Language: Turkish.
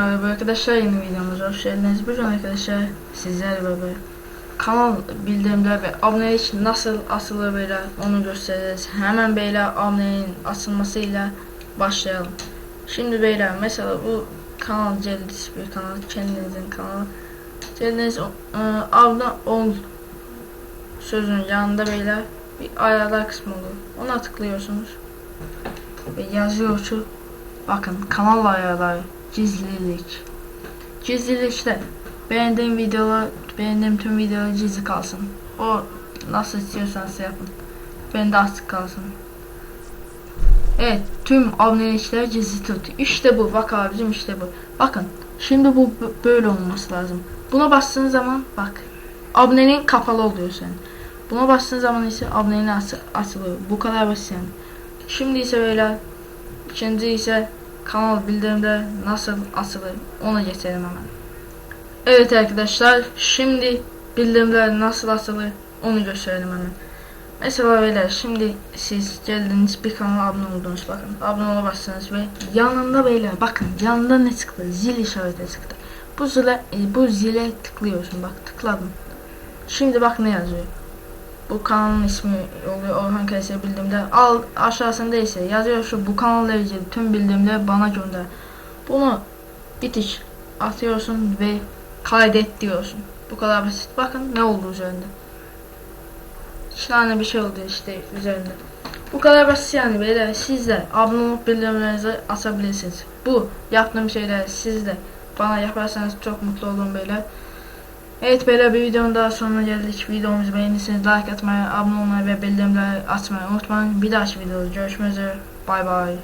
Merhaba arkadaşlar yeni videomuza hoş geldiniz. Bugün arkadaşlar sizlerle beraber kanal bildirimler ve abonelik nasıl asılır böyle onu göstereceğiz. Hemen beyler abonenin asılmasıyla başlayalım. Şimdi beyler mesela bu kanal Celdis bir kanal kendinizin kanalı. Celdis e, abone ol sözünün yanında beyler bir ayarlar kısmı olur. Ona tıklıyorsunuz ve yazıyor şu bakın kanal ayarları gizlilik. Gizlilikte beğendiğim videolar, beğendiğim tüm videolar gizli kalsın. O nasıl istiyorsanız yapın. Ben de açık kalsın. Evet, tüm abonelikler gizli tut. İşte bu, bak abicim işte bu. Bakın, şimdi bu böyle olması lazım. Buna bastığın zaman bak, abonenin kapalı oluyor senin. Buna bastığın zaman ise abonenin as- asılıyor. Bu kadar basit yani. Şimdi ise böyle, ikinci ise kanal bildirimde nasıl asılır ona geçelim hemen. Evet arkadaşlar şimdi bildirimler nasıl asılır onu gösterelim hemen. Mesela beyler şimdi siz geldiniz bir kanala abone oldunuz bakın abone olamazsınız ve yanında beyler bakın yanında ne çıktı zil işareti çıktı. Bu zile, e, bu zile tıklıyorsun bak tıkladım. Şimdi bak ne yazıyor. Bu kanalın ismi oluyor Orhan Kayser bildirimde. Al aşağısında ise yazıyor şu bu kanalla ilgili tüm bildirimleri bana gönder. Bunu bitiş atıyorsun ve kaydet diyorsun. Bu kadar basit. Bakın ne oldu üzerinde. İki tane bir şey oldu işte üzerinde. Bu kadar basit yani beyler. Siz de abone olup bildirimlerinizi atabilirsiniz. Bu yaptığım şeyler siz de bana yaparsanız çok mutlu olurum beyler. Evet beyler bir videonun daha sonuna geldik. Videomuzu beğendiyseniz like atmayı, abone olmayı ve bildirimleri açmayı unutmayın. Bir dahaki videoda görüşmek üzere. Bay bay.